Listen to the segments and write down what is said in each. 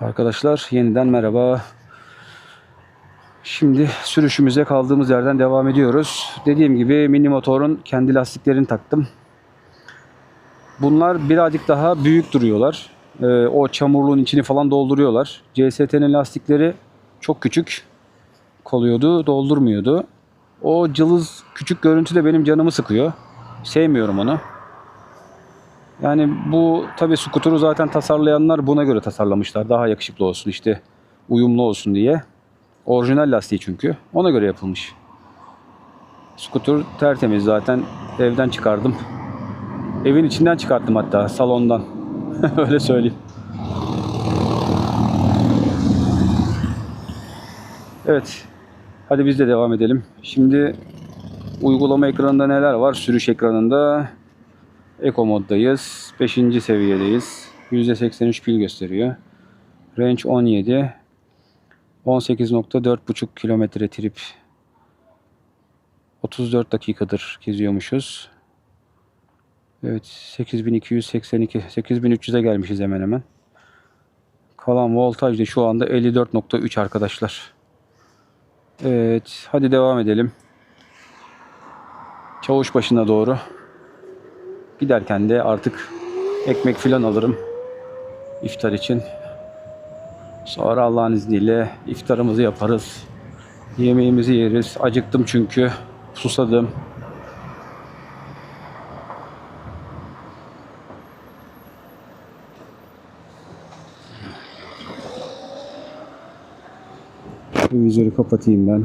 Arkadaşlar yeniden merhaba. Şimdi sürüşümüze kaldığımız yerden devam ediyoruz. Dediğim gibi mini motorun kendi lastiklerini taktım. Bunlar birazcık daha büyük duruyorlar. Ee, o çamurluğun içini falan dolduruyorlar. CST'nin lastikleri çok küçük kalıyordu, doldurmuyordu. O cılız küçük görüntü de benim canımı sıkıyor. Sevmiyorum onu. Yani bu tabi skuturu zaten tasarlayanlar buna göre tasarlamışlar. Daha yakışıklı olsun işte uyumlu olsun diye. Orijinal lastiği çünkü. Ona göre yapılmış. Skuter tertemiz zaten evden çıkardım. Evin içinden çıkarttım hatta salondan. Öyle söyleyeyim. Evet. Hadi biz de devam edelim. Şimdi uygulama ekranında neler var? Sürüş ekranında Eco moddayız. 5. seviyedeyiz. %83 pil gösteriyor. Range 17. 18.4.5 kilometre trip. 34 dakikadır geziyormuşuz. Evet 8282 8300'e gelmişiz hemen hemen. Kalan voltaj da şu anda 54.3 arkadaşlar. Evet hadi devam edelim. Çavuş başına doğru. Giderken de artık ekmek filan alırım iftar için. Sonra Allah'ın izniyle iftarımızı yaparız. Yemeğimizi yeriz. Acıktım çünkü. Susadım. Vizörü kapatayım ben.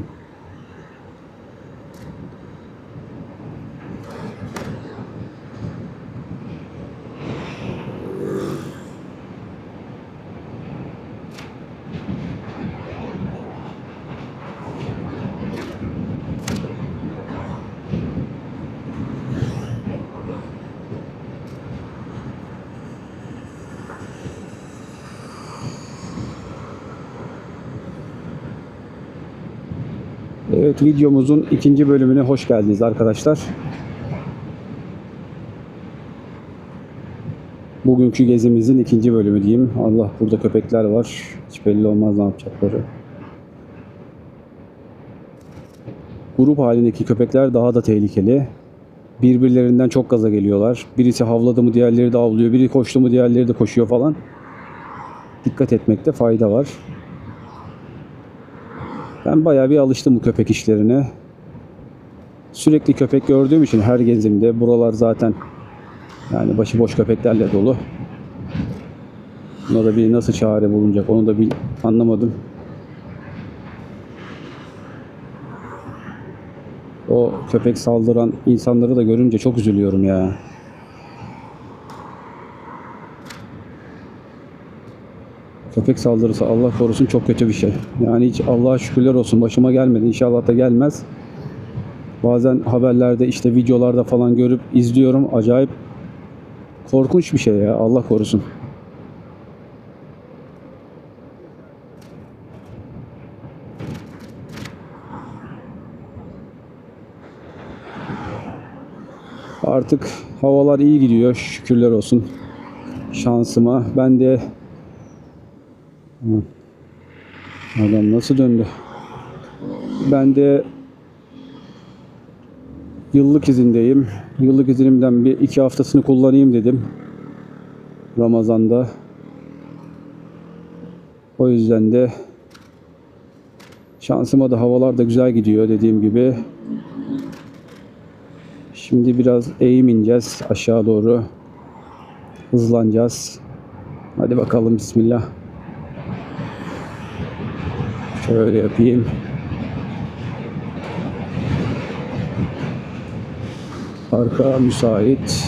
Evet videomuzun ikinci bölümüne hoş geldiniz arkadaşlar. Bugünkü gezimizin ikinci bölümü diyeyim. Allah burada köpekler var. Hiç belli olmaz ne yapacakları. Grup halindeki köpekler daha da tehlikeli. Birbirlerinden çok gaza geliyorlar. Birisi havladı mı diğerleri de avlıyor. Biri koştu mu diğerleri de koşuyor falan. Dikkat etmekte fayda var. Ben bayağı bir alıştım bu köpek işlerine. Sürekli köpek gördüğüm için her gezimde buralar zaten yani başıboş köpeklerle dolu. Buna da bir nasıl çare bulunacak onu da bir anlamadım. O köpek saldıran insanları da görünce çok üzülüyorum ya. Köpek saldırısı Allah korusun çok kötü bir şey. Yani hiç Allah'a şükürler olsun başıma gelmedi. İnşallah da gelmez. Bazen haberlerde işte videolarda falan görüp izliyorum. Acayip korkunç bir şey ya. Allah korusun. Artık havalar iyi gidiyor. Şükürler olsun. Şansıma. Ben de Adam nasıl döndü? Ben de yıllık izindeyim. Yıllık izinimden bir iki haftasını kullanayım dedim. Ramazan'da. O yüzden de şansıma da havalar da güzel gidiyor dediğim gibi. Şimdi biraz eğim ineceğiz aşağı doğru. Hızlanacağız. Hadi bakalım bismillah. Şöyle yapayım. Arka müsait.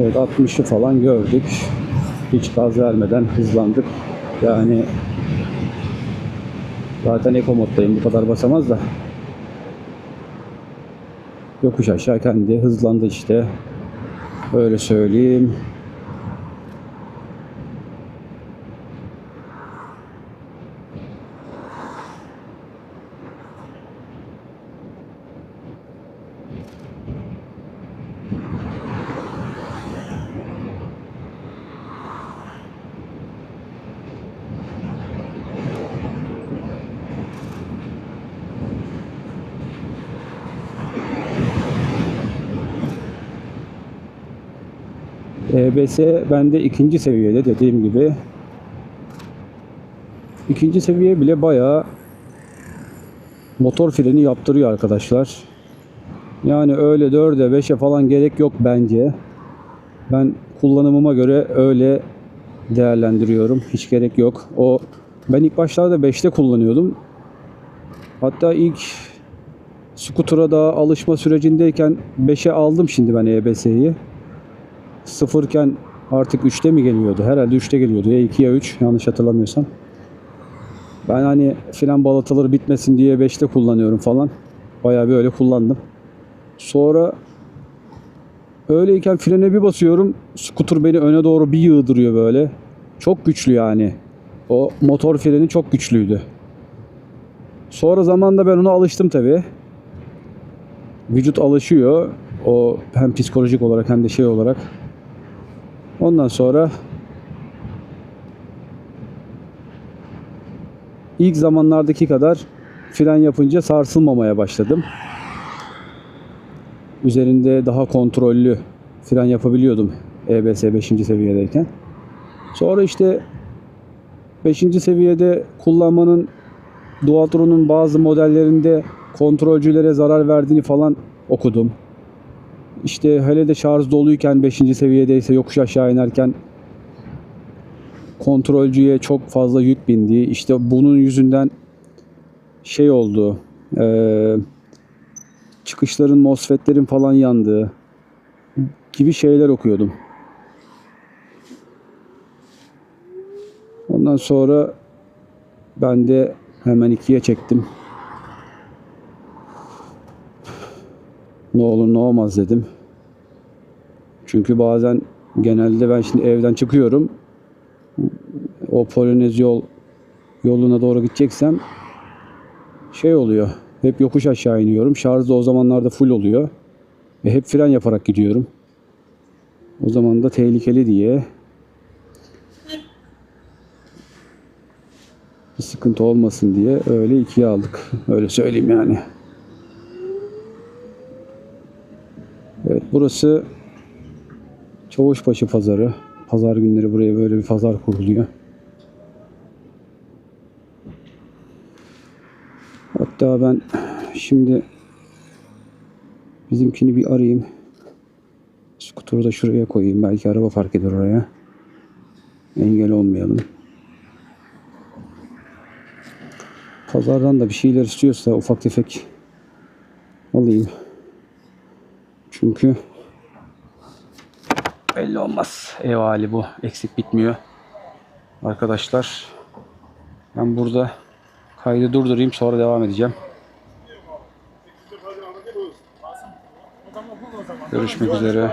Evet 60'ı falan gördük. Hiç gaz vermeden hızlandık. Yani zaten eco moddayım bu kadar basamaz da yokuş aşağı kendi hızlandı işte. Öyle söyleyeyim. EBS bende ikinci seviyede dediğim gibi. İkinci seviye bile bayağı motor freni yaptırıyor arkadaşlar. Yani öyle 4'e 5'e falan gerek yok bence. Ben kullanımıma göre öyle değerlendiriyorum. Hiç gerek yok. O ben ilk başlarda 5'te kullanıyordum. Hatta ilk skutura daha alışma sürecindeyken 5'e aldım şimdi ben EBS'yi. Sıfırken artık 3'te mi geliyordu? Herhalde 3'te geliyordu. Ya 2 ya 3 yanlış hatırlamıyorsam. Ben hani fren balataları bitmesin diye 5'te kullanıyorum falan. Bayağı bir öyle kullandım. Sonra öyleyken frene bir basıyorum. Skuter beni öne doğru bir yığdırıyor böyle. Çok güçlü yani. O motor freni çok güçlüydü. Sonra zamanda ben ona alıştım tabi. Vücut alışıyor. O hem psikolojik olarak hem de şey olarak. Ondan sonra ilk zamanlardaki kadar fren yapınca sarsılmamaya başladım. Üzerinde daha kontrollü fren yapabiliyordum EBS 5. seviyedeyken. Sonra işte 5. seviyede kullanmanın Dualtron'un bazı modellerinde kontrolcülere zarar verdiğini falan okudum. İşte hele de şarj doluyken 5. seviyedeyse yokuş aşağı inerken kontrolcüye çok fazla yük bindiği işte bunun yüzünden şey oldu eee, çıkışların MOSFET'lerin falan yandığı gibi şeyler okuyordum. Ondan sonra ben de hemen ikiye çektim. Ne olur ne olmaz dedim. Çünkü bazen genelde ben şimdi evden çıkıyorum. O Polonez yol yoluna doğru gideceksem şey oluyor. Hep yokuş aşağı iniyorum. Şarj da o zamanlarda full oluyor. Ve hep fren yaparak gidiyorum. O zaman da tehlikeli diye bir sıkıntı olmasın diye öyle ikiye aldık. Öyle söyleyeyim yani. Evet burası Çavuşbaşı pazarı. Pazar günleri buraya böyle bir pazar kuruluyor. Hatta ben şimdi bizimkini bir arayayım. Skuturu da şuraya koyayım. Belki araba fark eder oraya. Engel olmayalım. Pazardan da bir şeyler istiyorsa ufak tefek alayım. Çünkü belli olmaz. Ev hali bu. Eksik bitmiyor. Arkadaşlar ben burada kaydı durdurayım sonra devam edeceğim. Görüşmek üzere.